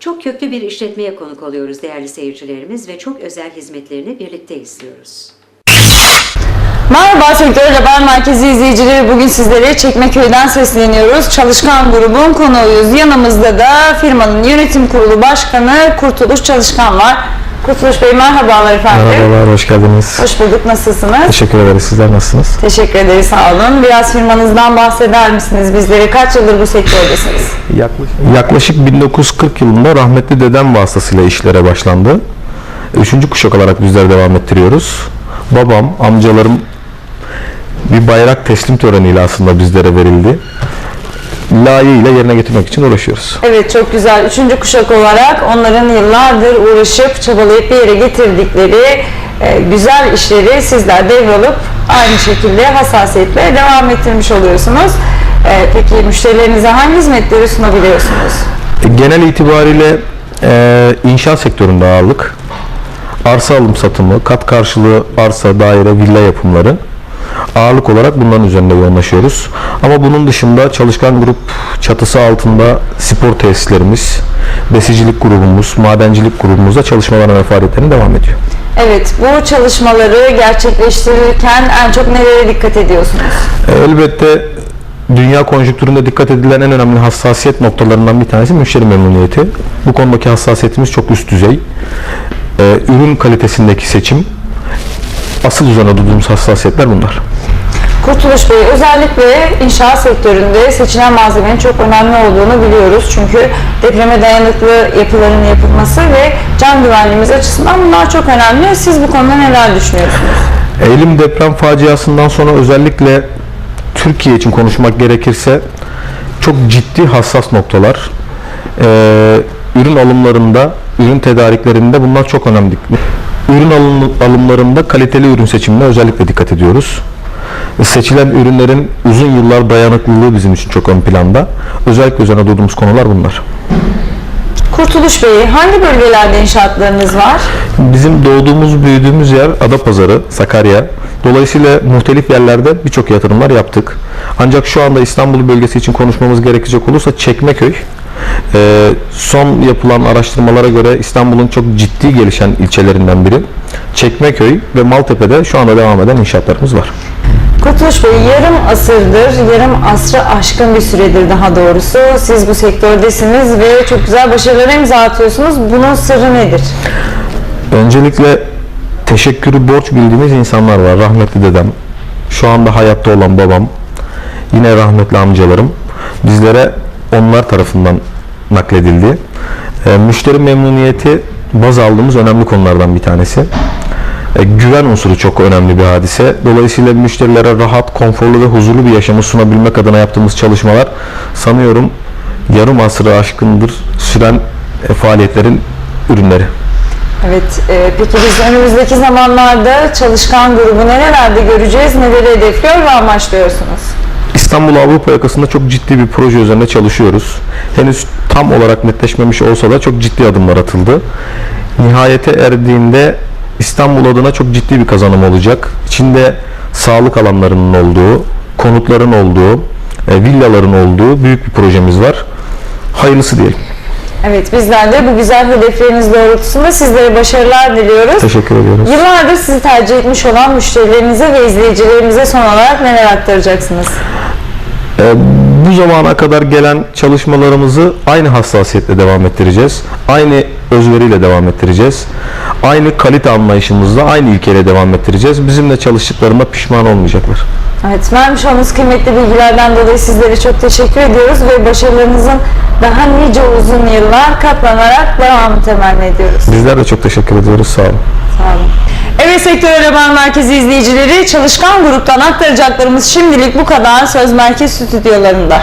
Çok köklü bir işletmeye konuk oluyoruz değerli seyircilerimiz ve çok özel hizmetlerini birlikte izliyoruz. Merhaba Sektör Haber Merkezi izleyicileri. Bugün sizlere Çekmeköy'den sesleniyoruz. Çalışkan grubun konuğuyuz. Yanımızda da firmanın yönetim kurulu başkanı Kurtuluş Çalışkan var. Kurtuluş Bey merhabalar efendim. Merhabalar, hoş geldiniz. Hoş bulduk. Nasılsınız? Teşekkür ederiz. Sizler nasılsınız? Teşekkür ederiz. Sağ olun. Biraz firmanızdan bahseder misiniz bizlere? Kaç yıldır bu sektördesiniz? Yaklaşık, yaklaşık 1940 yılında rahmetli dedem vasıtasıyla işlere başlandı. Üçüncü kuşak olarak bizler devam ettiriyoruz. Babam, amcalarım bir bayrak teslim töreniyle aslında bizlere verildi. Layığıyla yerine getirmek için uğraşıyoruz. Evet çok güzel. Üçüncü kuşak olarak onların yıllardır uğraşıp çabalayıp bir yere getirdikleri e, güzel işleri sizler devralıp aynı şekilde hassasiyetle devam ettirmiş oluyorsunuz. E, peki müşterilerinize hangi hizmetleri sunabiliyorsunuz? Genel itibariyle e, inşaat sektöründe ağırlık. Arsa alım satımı, kat karşılığı arsa, daire, villa yapımları ağırlık olarak bunların üzerinde yoğunlaşıyoruz. Ama bunun dışında çalışkan grup çatısı altında spor tesislerimiz, besicilik grubumuz, madencilik grubumuzda çalışmalarına ve faaliyetlerine devam ediyor. Evet bu çalışmaları gerçekleştirirken en çok nereye dikkat ediyorsunuz? E, Elbette dünya konjonktüründe dikkat edilen en önemli hassasiyet noktalarından bir tanesi müşteri memnuniyeti. Bu konudaki hassasiyetimiz çok üst düzey. E, ürün kalitesindeki seçim, asıl üzerine durduğumuz hassasiyetler bunlar. Kurtuluş Bey, özellikle inşaat sektöründe seçilen malzemenin çok önemli olduğunu biliyoruz. Çünkü depreme dayanıklı yapıların yapılması ve can güvenliğimiz açısından bunlar çok önemli. Siz bu konuda neler düşünüyorsunuz? Eylül deprem faciasından sonra özellikle Türkiye için konuşmak gerekirse çok ciddi hassas noktalar. Ee, ürün alımlarında, ürün tedariklerinde bunlar çok önemli. Ürün alım, alımlarında kaliteli ürün seçimine özellikle dikkat ediyoruz. Seçilen ürünlerin uzun yıllar dayanıklılığı bizim için çok ön planda. Özellikle üzerine durduğumuz konular bunlar. Kurtuluş Bey, hangi bölgelerde inşaatlarınız var? Bizim doğduğumuz, büyüdüğümüz yer Adapazarı, Sakarya. Dolayısıyla muhtelif yerlerde birçok yatırımlar yaptık. Ancak şu anda İstanbul bölgesi için konuşmamız gerekecek olursa Çekmeköy, e, son yapılan araştırmalara göre İstanbul'un çok ciddi gelişen ilçelerinden biri. Çekmeköy ve Maltepe'de şu anda devam eden inşaatlarımız var. Kurtuluş Bey, yarım asırdır, yarım asrı aşkın bir süredir daha doğrusu. Siz bu sektördesiniz ve çok güzel başarılara imza atıyorsunuz. Bunun sırrı nedir? Öncelikle teşekkürü borç bildiğimiz insanlar var. Rahmetli dedem, şu anda hayatta olan babam, yine rahmetli amcalarım bizlere onlar tarafından nakledildi. E, müşteri memnuniyeti baz aldığımız önemli konulardan bir tanesi. E, güven unsuru çok önemli bir hadise. Dolayısıyla müşterilere rahat, konforlu ve huzurlu bir yaşamı sunabilmek adına yaptığımız çalışmalar sanıyorum yarım asrı aşkındır süren e, faaliyetlerin ürünleri. Evet, e, peki biz önümüzdeki zamanlarda çalışkan grubu nerelerde göreceğiz, neleri hedefliyor ve amaçlıyorsunuz? İstanbul Avrupa yakasında çok ciddi bir proje üzerinde çalışıyoruz. Henüz tam olarak netleşmemiş olsa da çok ciddi adımlar atıldı. Nihayete erdiğinde İstanbul adına çok ciddi bir kazanım olacak. İçinde sağlık alanlarının olduğu, konutların olduğu, e, villaların olduğu büyük bir projemiz var. Hayırlısı diyelim. Evet, bizler de bu güzel hedefleriniz doğrultusunda sizlere başarılar diliyoruz. Teşekkür ediyoruz. Yıllardır sizi tercih etmiş olan müşterilerinize ve izleyicilerimize son olarak neler aktaracaksınız? E, bu zamana kadar gelen çalışmalarımızı aynı hassasiyetle devam ettireceğiz. Aynı özveriyle devam ettireceğiz. Aynı kalite anlayışımızla aynı ilkeyle devam ettireceğiz. Bizimle çalıştıklarında pişman olmayacaklar. Evet, vermiş olduğunuz kıymetli bilgilerden dolayı sizlere çok teşekkür ediyoruz ve başarılarınızın daha nice uzun yıllar katlanarak devamı temenni ediyoruz. Bizler de çok teşekkür ediyoruz. Sağ olun. Sağ olun. Evet Sektör Haber Merkezi izleyicileri çalışkan gruptan aktaracaklarımız şimdilik bu kadar Söz Merkez stüdyolarında.